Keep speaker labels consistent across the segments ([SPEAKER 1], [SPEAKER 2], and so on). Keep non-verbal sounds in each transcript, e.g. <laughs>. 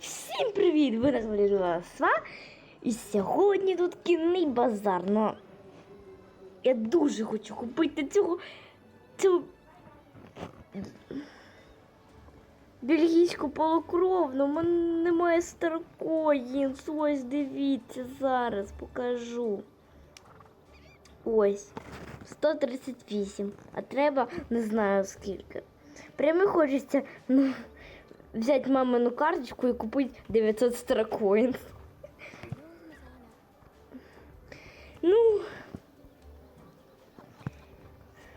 [SPEAKER 1] Всім привіт! Ви на каналі Сва. І сьогодні тут кінний базар. Ну, я дуже хочу купити цього цю бельгійську полукровну. У мене немає старокоїн. Ось дивіться, зараз покажу. Ось. 138. А треба не знаю скільки. Прямо хочеться ну, взяти мамину карточку і купити 900 старокоїн. Ну,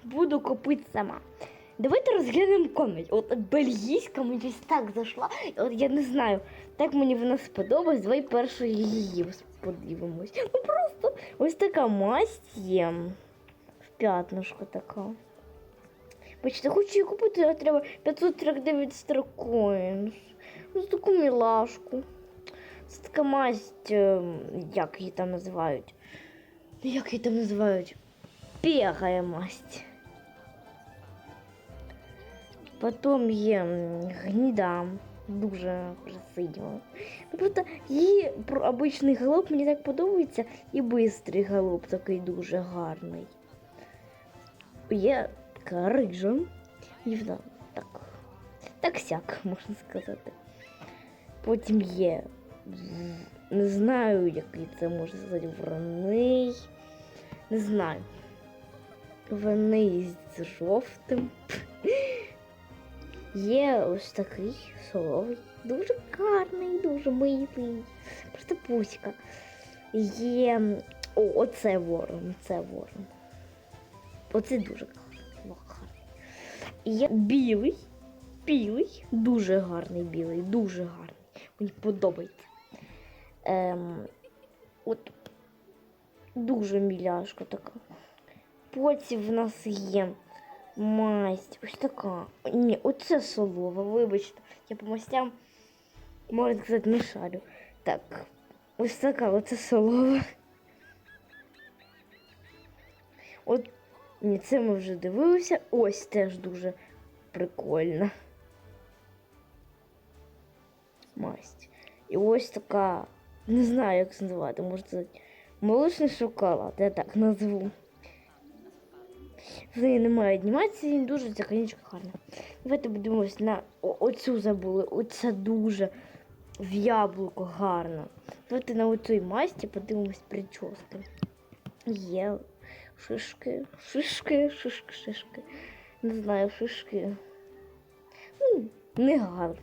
[SPEAKER 1] буду купити сама. Давайте розглянемо комнать. От бельгійська мені щось так зайшла. От я не знаю, так мені вона сподобалась. Давай першу її подивимось. Ну просто ось така масть є. В п'ятнушку така. Бачите, хочу її купити, а треба 549 старокоїн. Ось таку мілашку. Це така масть, е, як її там називають. Як її там називають? Пегая масть. Потім є гніда. Дуже красиво. Ну, просто її обичний галоп мені так подобається, і бистрий галоп такий дуже гарний. Є така рижа. І вона так. Так сяк, <laughs> можна сказати. Потім є. Не знаю, який це можна сказати, вороний. Не знаю. Вони з жовтим. <laughs> Є ось такий соловий. Дуже гарний, дуже милий. Просто пуська. Є. О, оце ворон, це ворон. Оце дуже гарний. Є білий. Білий, дуже гарний білий, дуже гарний. Мені подобається. Ем, от дуже міляшка така. Потім в нас є масть. Ось така. Ні, оце солова, вибачте. Я по мастям, можна сказати, не шарю. Так, ось така, оце солова. От, ні, це ми вже дивилися. Ось теж дуже прикольна. Масть. І ось така, не знаю, як це називати, може сказати, молочний шоколад, я так назву. В неї немає анімації, дуже ця конячка гарна. Давайте подивимось на о- оцю забули. Оця дуже в яблуко гарна. Давайте на оцій масті подивимось прически. Є шишки, шишки, шишки, шишки. Не знаю, шишки. Ну, не гарно.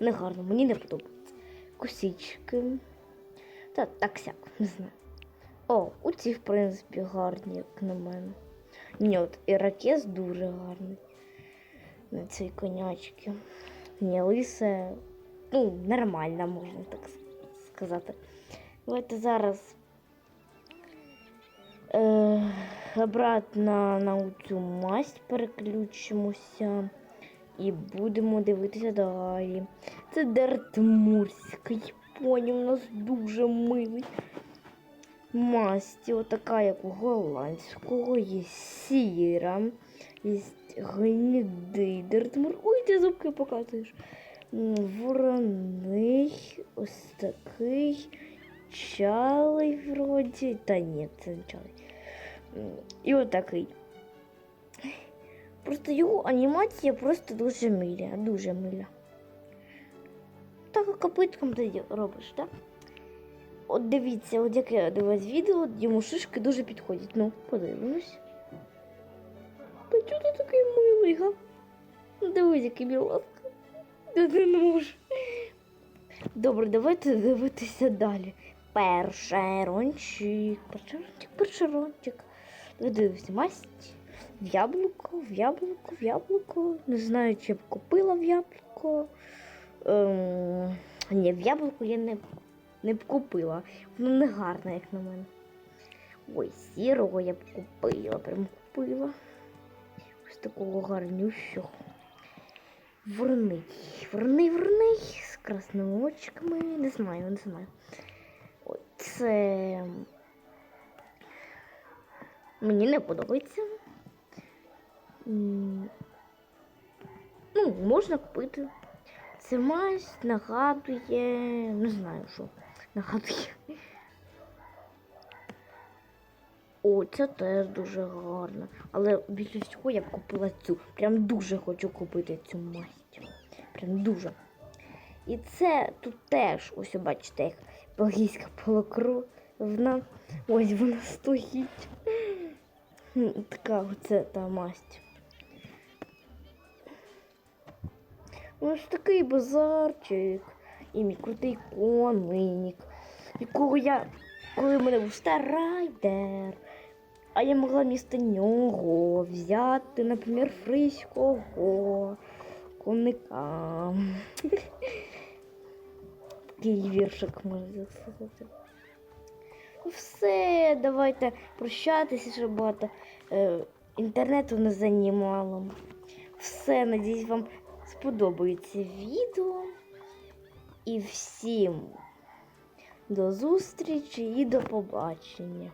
[SPEAKER 1] Не гарно, мені не подобається. Косички. Та так сяк, не знаю. О, оці, в принципі, гарні, як на мене. Ні, от іракез дуже гарний. На цій конячці. Ні, лисе, ну, нормально, можна так сказати. Давайте зараз е, обратно на цю масть переключимося і будемо дивитися далі. Це Дертмурський поні у нас дуже милий масті, отака, як у голландського, є сіра, є гнідий дертмур. Ой, ти зубки показуєш. Вороний, ось такий, чалий вроді. Та ні, це не чалий. І отакий. Просто його анімація просто дуже миля, дуже миля. Так копитком ти робиш, так? От дивіться, от яке я дивилась відео, йому шишки дуже підходять. Ну, подивимось. Та чого ти такий милий, га? Дивись, який білоска. Та не можеш. Добре, давайте дивитися далі. Першерончик, першерончик, першерончик. Давай масть. В яблуко, в яблуко, в яблуко. Не знаю, чи б купила в яблуко. Ем, ні, в яблуко я не не б купила. Воно не гарне, як на мене. Ой, сірого я б купила, прям купила. Ось такого гарнющого. Вороний. Вороний, вороний з красними очками. Не знаю, не знаю. Оце мені не подобається. Ну, можна купити. Це мазь нагадує, не знаю що. Нагадує. О, це теж дуже гарно. Але більше всього я б купила цю. Прям дуже хочу купити цю масть. Прям дуже. І це тут теж, ось бачите, як бельгійська полокровна. Ось вона стоїть. Така оце та масть. Ось такий базарчик. І мій крутий коник, якого я, коли в мене був старайдер, а я могла місто нього взяти, наприклад, фризького коника. Такий віршик можна заслухати. Ну, Все, давайте прощатися, щоб багато е, інтернету не займало. Все, надіюсь, вам сподобається відео. І всім до зустрічі і до побачення.